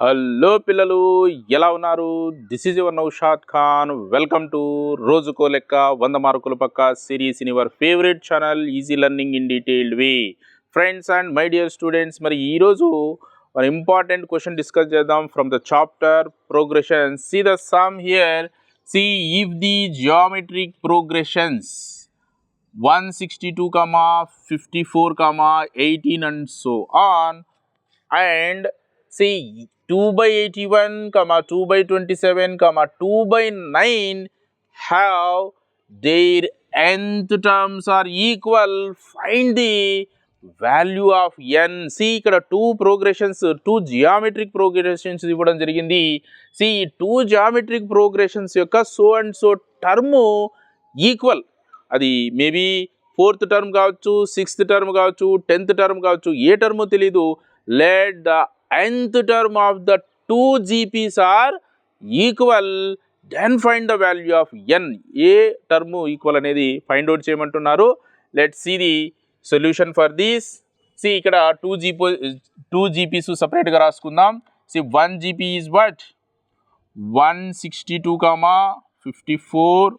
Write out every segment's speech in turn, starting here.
Hello పిల్లలు ఎలా ఉన్నారు? This is your Naushad Khan welcome to రోజుకో లెక్క వంద మార్కుల పక్క series in your favourite channel easy learning in detailed way friends and my dear students మరి ఈరోజు మన ఇంపార్టెంట్ క్వశ్చన్ డిస్కస్ చేద్దాం. From the chapter progression see the sum here see if the geometric progressions 162 comma 54 comma 18 and so on. And see 2 by 81 comma 2 by 27 comma 2 by 9 have their nth terms are equal. Find the value of n see ఇక్కడ two progressions two geometric progressions ఇవ్వడం జరిగింది. See two geometric progressions యొక్క so and so term equal అది maybe fourth term కావచ్చు sixth term కావచ్చు tenth term కావచ్చు ఏ term తెలీదు. Let the nth term of the two GPs are equal then find the value of n ఏ term equal అనేది find out చేయమంటున్నారు. Let see the solution for this see ఇక్కడ two GP two GPs సపరేట్గా రాసుకుందాం see one GP is what one sixty two comma fifty four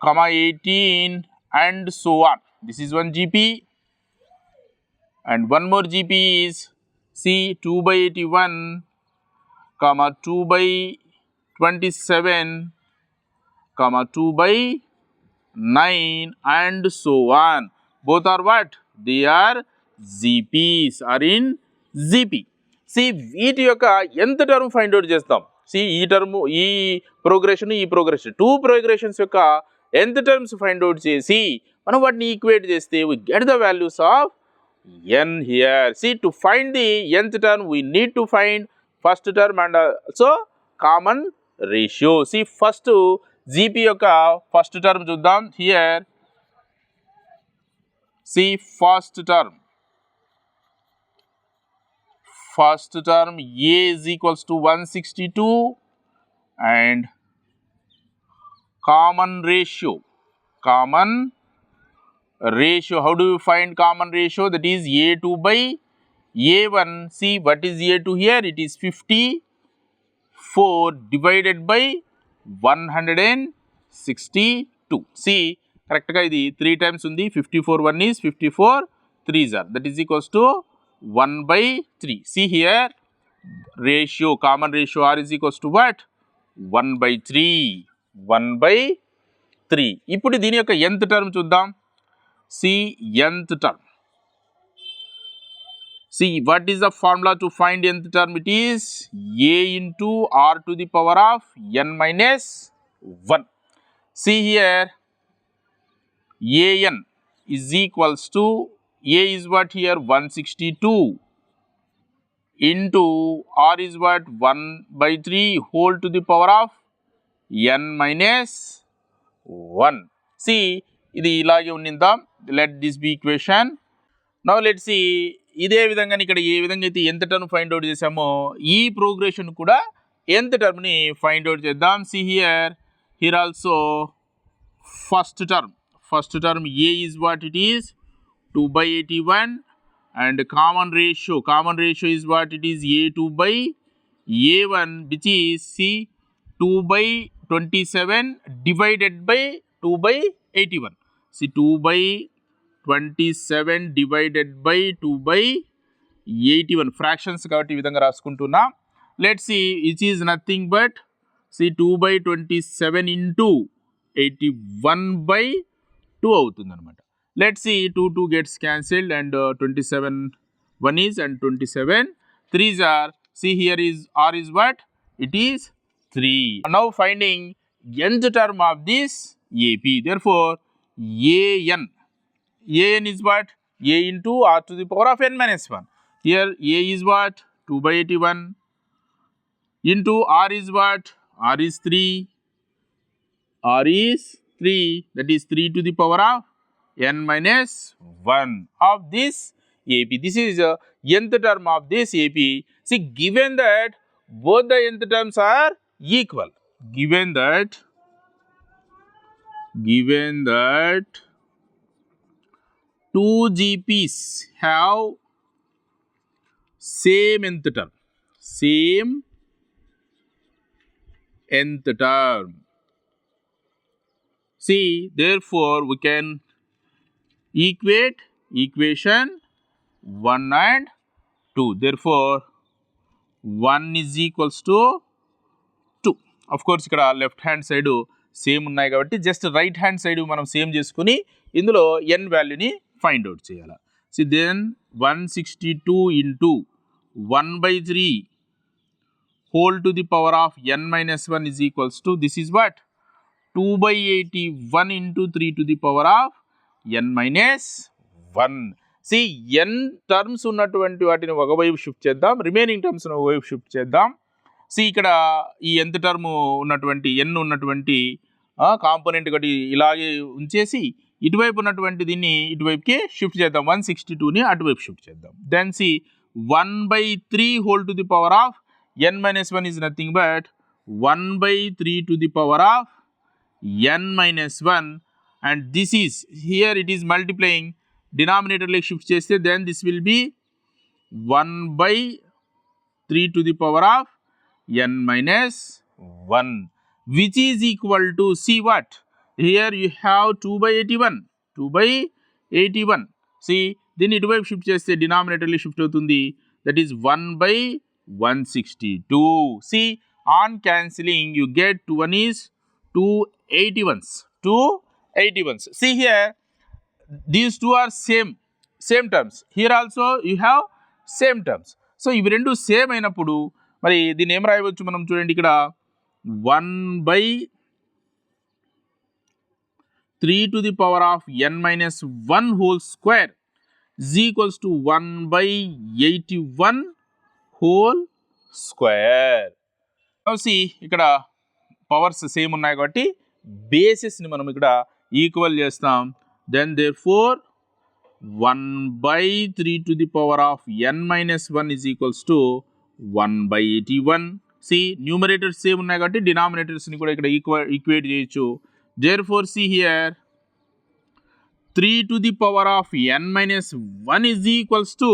comma 18 and so on. This is one GP and one more GP is C 2 by 81 comma 2 by 27 comma 2 by 9 and so on. Both are what? They are GPs are in GP. See వీటి యొక్క ఎంత term find out చేస్తాం see ఈ term ఈ progression ఈ progression two progressions యొక్క ఎంత terms find out చేసి మనం వాటిని ఈక్వేట్ చేస్తే we get the values of n here see to find the nth term we need to find first term and so common ratio see first GP యొక్క first term చూద్దాం. Here see first term first term a is equals to 162 and common ratio. Common ratio how do you find common ratio? That is a2 by a1 see what is a2 here? It is 54 divided by 162 see కరెక్ట్గా ఇది three times ఉంది. Fifty four one is fifty four three jar that is equals to one by three see here ratio common ratio r is equals to what one by three one by three ఇప్పుడు దీని యొక్క ఎంత term చూద్దాం. See nth term. See what is the formula to find nth term? It is a into r to the power of n minus 1. See here an is equals to a is what here 162 into r is what 1 by 3 whole to the power of n minus 1. See ఇది ఇలాగే ఉన్నిద్దాం let this be equation now let see ఇదే విధంగా ఇక్కడ ఏ విధంగా అయితే ఎంత term find out చేసామో ఈ ప్రోగ్రెషన్ కూడా ఎంత టర్మ్ని ఫైండ్ అవుట్ చేద్దాం. See here here also first term first term a is what it is two by eighty one and common ratio common ratio is what it is a two by a one which is see two by twenty seven divided by two by eighty one see 2 by 27 divided by 2 by 81 fractions కాబట్టి ఈ విధంగా రాసుకుంటున్నా. Let see which is nothing but see two by twenty seven into eighty one by two అవుతుంది అనమాట let see two two gets cancelled and twenty seven one is and twenty seven threes r see here is r is what it is three now finding nth term of this AP therefore AN. AN is what? A into R to the power of n minus 1. Here A is what? 2 by 81 into R is what? R is 3. R is 3 that is 3 to the power of n minus 1 of this AP. This is a nth term of this AP. See given that both the nth terms are equal, given that given that two GPs have same nth term, same nth term. See, therefore, we can equate equation 1 and 2. Therefore, 1 is equals to 2. Of course, ఇక్కడ left hand side same ఉన్నాయి కాబట్టి just right hand side మనం same చేసుకుని ఇందులో ఎన్ వాల్యూని find out చేయాలి. See then one sixty two into one by three whole to the power of n minus one 1 is equals to this is what? 2 by 81 into 3 to the power of n minus 1 see n terms ఉన్నటువంటి వాటిని ఒకవైపు shift చేద్దాం remaining టర్మ్స్ని ఒకవైపు shift చేద్దాం. C ఇక్కడ ఈ ఎంత term ఉన్నటువంటి ఎన్ ఉన్నటువంటి కాంపోనెంట్ ఒకటి ఇలాగే ఉంచేసి ఇటువైపు ఉన్నటువంటి దీన్ని ఇటువైపుకే షిఫ్ట్ చేద్దాం. వన్ సిక్స్టీ టూని అటువైపు షిఫ్ట్ చేద్దాం. Then see one by three whole to the power of n minus one is nothing but one by three to the power of n minus one and this is here it is multiplying డినామినేటర్లోకి shift చేస్తే then this will be one by three to the power of n minus 1 which is equal to see what here you have 2 by 81 2 by 81 see దీన్ని ఇటువైపు shift చేస్తే డినామినేటర్లో shift అవుతుంది that is one by 162. See, on cancelling, you get 1 is 281s. 281s. See here, these two are same, same terms. Here also you have same terms. So ఇవి రెండు same అయినప్పుడు మరి దీన్ని ఏం రాయవచ్చు మనం చూడండి ఇక్కడ. One by three to the power of n minus one whole square. Is equals to one by eighty one whole square. See ఇక్కడ పవర్స్ సేమ్ ఉన్నాయి కాబట్టి బేసిస్ని మనం ఇక్కడ ఈక్వల్ చేస్తాం. Then therefore one by three to the power of n minus one is equals to one by eighty one. See numerators same ఉన్నాయి కాబట్టి డినామినేటర్స్ని కూడా ఇక్కడ ఈక్వ ఈక్వేట్ చేయొచ్చు. Therefore see here three to the power of n minus one is equals to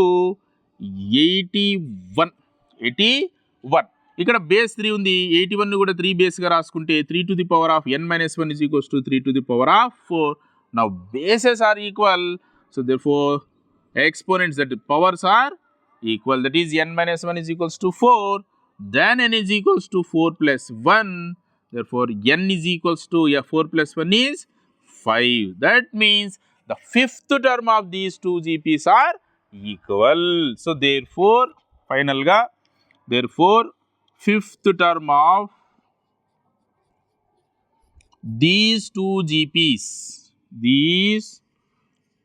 eighty one eighty one ఇక్కడ base three ఉంది. Eighty one కూడా త్రీ బేస్గా రాసుకుంటే three to the power of n minus one is equals to three to the power of four now bases are equal so therefore exponents that powers are equal that is n minus 1 is equals to 4 then n is equals to 4 plus 1 therefore n is equals to yeah 4 plus 1 is 5 that means the fifth term of these two gps are equal. So therefore final ga therefore fifth term of these two gps these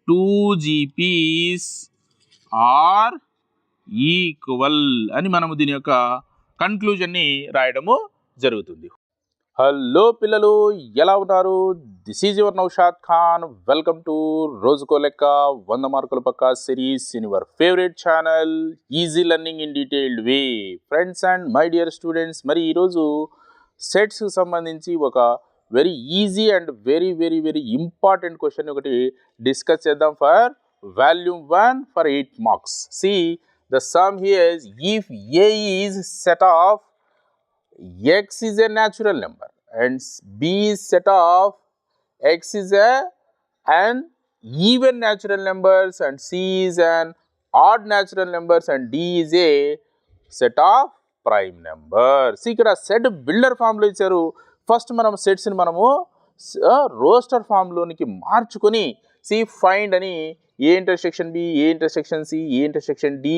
two gps are equal అని మనము దీని యొక్క కన్క్లూజన్ని రాయడము జరుగుతుంది. Hello పిల్లలు ఎలా ఉన్నారు? This is your Naushad Khan welcome to రోజుకో లెక్క వంద మార్కుల పక్క series in your favourite channel easy learning in detailed way friends and my dear students మరి ఈరోజు సెట్స్కి సంబంధించి ఒక very easy and very very very important question ఒకటి డిస్కస్ చేద్దాం for volume one for eight marks see The sum here is if A is set of x is a natural number and b is set of x is a an even natural numbers and c is an odd natural numbers and d is a set of prime numbers ఇక్కడ set builder ఫామ్లో ఇచ్చారు first మనం సెట్స్ని మనము roster ఫామ్లోనికి మార్చుకొని see find అని A intersection B A intersection C A intersection D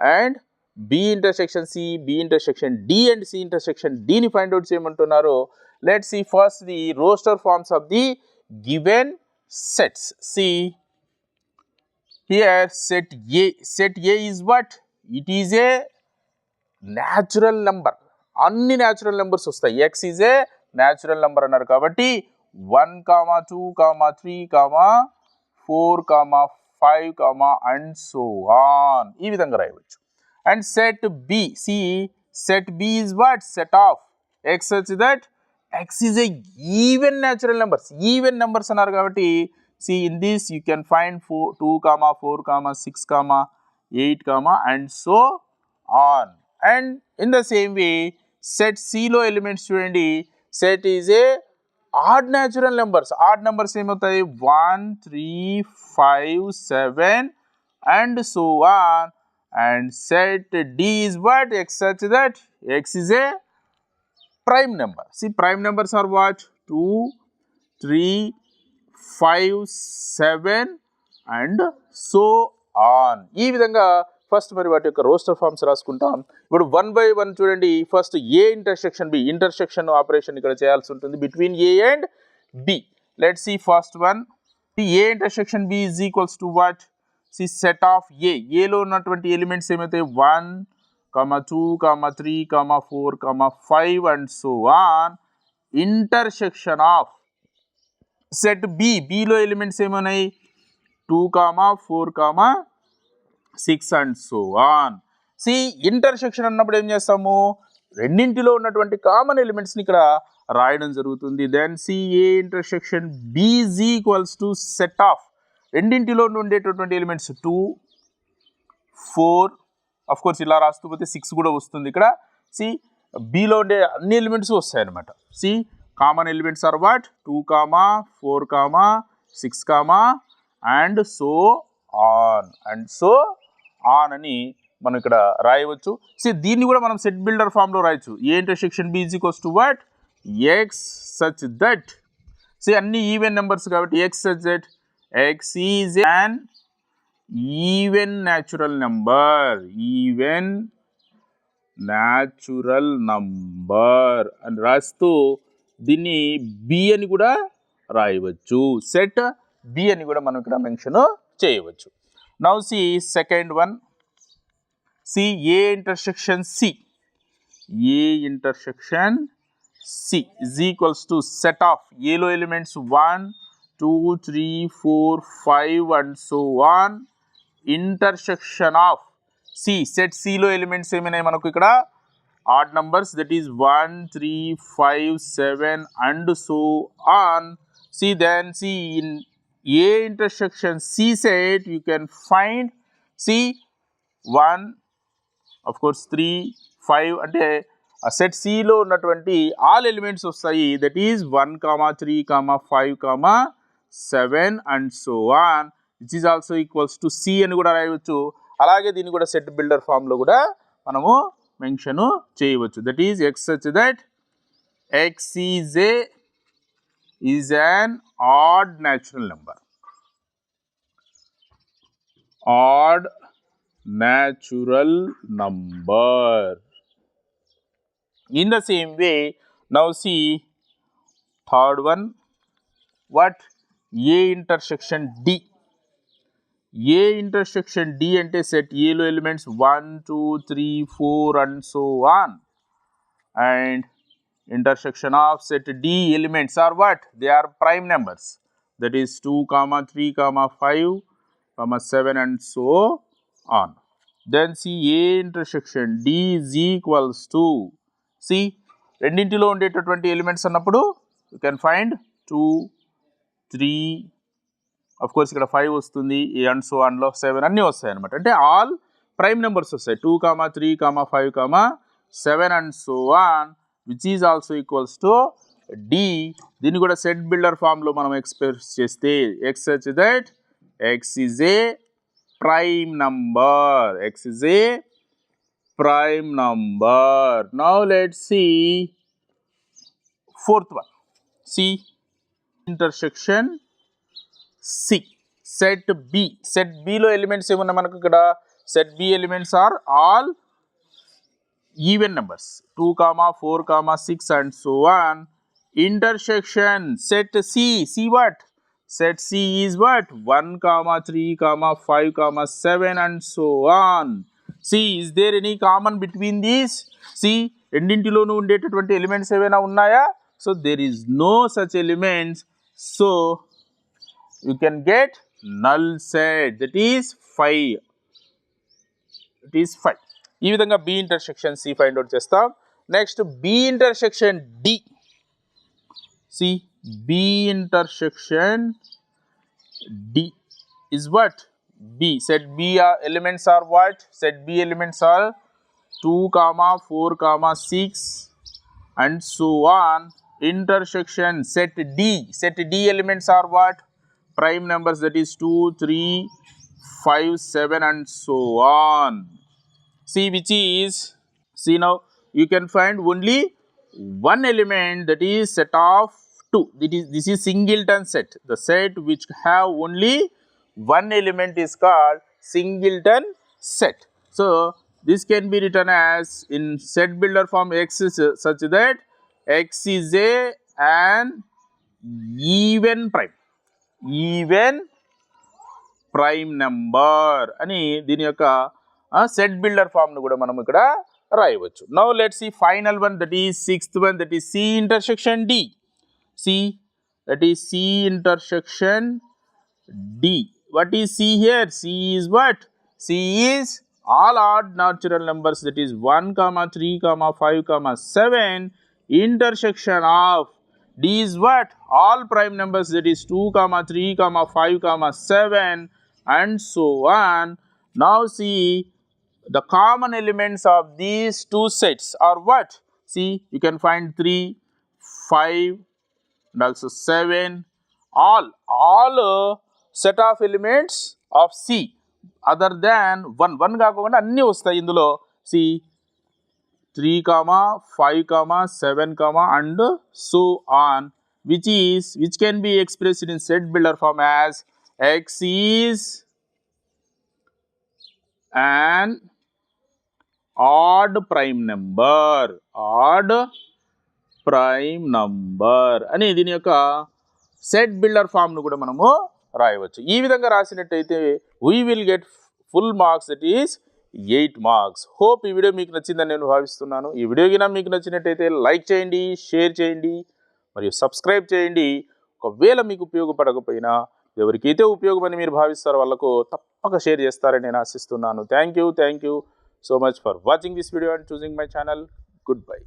and B intersection C B intersection D and C intersection డిని find out చేయమంటున్నారు let see first the roster forms of the given sets see here set A set A is what it is a natural number అన్ని natural numbers వస్తాయి. X is a natural number అన్నారు కాబట్టి one comma two comma three comma Four comma five comma and so on ఈ విధంగా రాయవచ్చు and set B. See, set B is what? Set of x such that x is a even natural numbers. Even numbers అన్నారు కాబట్టి see in this you can find 4, 2 comma 4 comma 6 comma 8 comma and so on. And in the same way set సిలో elements చూడండి set is a odd natural numbers odd numbers ఏమవుతాయి one three five seven and so on and set D is what x such that x is a prime number see prime numbers are what 2 3 5 7 and so on ఈ విధంగా first మరి వాటి యొక్క roster forms రాసుకుంటాం. ఇప్పుడు one by one చూడండి first A intersection B intersection operation ఇక్కడ చేయాల్సి ఉంటుంది. Between A and B let see first one A intersection B is equals to what see set of A ఏలో ఉన్నటువంటి ఎలిమెంట్స్ ఏమైతే? One comma two comma three comma four comma five and so on intersection of set B below elements ఏమన్నాయి? Two comma four comma six and so on. See intersection అన్నప్పుడు ఏం చేస్తాము? రెండింటిలో ఉన్నటువంటి common ఎలిమెంట్స్ని ఇక్కడ రాయడం జరుగుతుంది. Then see A intersection BG equals to set of. రెండింటిలో ఉండేటటువంటి elements two four of course ఇలా రాస్తూ పోతే సిక్స్ కూడా వస్తుంది ఇక్కడ. సి బీలో ఉండే అన్ని ఎలిమెంట్స్ వస్తాయి అనమాట see common elements are what? Two comma four comma six comma and so on. And so on అని మనం ఇక్కడ రాయవచ్చు. సో దీన్ని కూడా మనం సెట్ బిల్డర్ ఫామ్లో రాయొచ్చు. A intersection B equals to what x such that so అన్ని ఈవెన్ నెంబర్స్ కాబట్టి x such that x is an even natural number even natural number అని రాస్తూ దీన్ని బి అని కూడా రాయవచ్చు. సెట్ బి అని కూడా మనం ఇక్కడ మెన్షన్ చేయవచ్చు. Now see second one see A intersection C A intersection C is equals to set of ఏలో elements one two three four five and so on intersection of C set సిలో elements ఏమైనాయి మనకు ఇక్కడ? Odd numbers that is one three five seven and so on see then see in A intersection C set you can find see one of course three five అంటే ఆ set సిలో ఉన్నటువంటి all elements వస్తాయి. That is one comma three comma five comma seven and so on which is also equals to C అని కూడా రాయవచ్చు. అలాగే దీన్ని కూడా సెట్ బిల్డర్ ఫామ్లో కూడా మనము మెన్షన్ చేయవచ్చు. That is x such that x is a Is an odd natural number odd natural number. In the same way, now see third one, what A intersection D A intersection D అంటే set ఏలో elements one two three four and so on and intersection of set D elements are what? They are prime numbers. That is 2, comma 3, comma 5, comma 7 and so on. Then see A intersection D is equals to see రెండింటిలో ఉండేటటువంటి elements అన్నప్పుడు you can find two three of course ఇక్కడ five వస్తుంది ఈ and so అండ్లో seven అన్నీ వస్తాయి అనమాట అంటే ఆల్ ప్రైమ్ నెంబర్స్ వస్తాయి two comma three comma five comma seven and so on which is also equals to D దీన్ని కూడా సెట్ బిల్డర్ ఫామ్లో మనం ఎక్స్ప్రెస్ చేస్తే x H that x is a prime number x is a prime number. Now let's see fourth one. C intersection C. Set B. Set B లో elements ఏమున్నాయి మనకు ఇక్కడ set B elements are all even numbers two comma four comma six and so on intersection set C C what set C is what one comma three comma five comma seven and so on C is there any common between these C రెండింటిలోనూ ఉండేటటువంటి elements ఏవైనా ఉన్నాయా? So there is no such elements so you can get null set that is five it is five ఈ విధంగా B intersection C find out చేస్తాం next B intersection D C B intersection D is what b set b are elements are what set b elements are 2 comma 4 comma 6 and so on intersection set d set d elements are what prime numbers that is 2 3 5 7 and so on see which is see now you can find only one element that is set of two this is this is singleton set the set which have only one element is called singleton set so this can be written as in set builder form x is uh, such that x is a an even prime even prime number అని దీని యొక్క set builder form ను కూడా మనం ఇక్కడ రాయవచ్చు now let C final one that is sixth one that is C intersection D C that is C intersection D what is c here c is what c is all odd natural numbers that is 1 comma 3 comma 5 comma 7 intersection of d is what all prime numbers that is 2 comma 3 comma 5 comma 7 and so on now see the common elements of these two sets are what see you can find 3 5 and also 7 all all uh, set of elements of c other than 1 1 కాకుండా అన్నీ వస్తాయి ఇందులో C three comma five comma seven comma and so on which is which can be expressed in set builder form as X is and odd prime number odd prime number అని దీని యొక్క set builder ఫామ్ను కూడా మనము రాయవచ్చు. ఈ విధంగా రాసినట్టయితే we will get full marks that is eight marks hope ఈ video మీకు నచ్చిందని నేను భావిస్తున్నాను. ఈ వీడియో కింద మీకు నచ్చినట్టయితే లైక్ చేయండి షేర్ చేయండి మరియు సబ్స్క్రైబ్ చేయండి. ఒకవేళ మీకు ఉపయోగపడకపోయినా ఎవరికైతే ఉపయోగమని మీరు భావిస్తారో వాళ్ళకు తప్పక షేర్ చేస్తారని నేను ఆశిస్తున్నాను. Thank you thank you so much for watching this video and choosing my channel. Goodbye.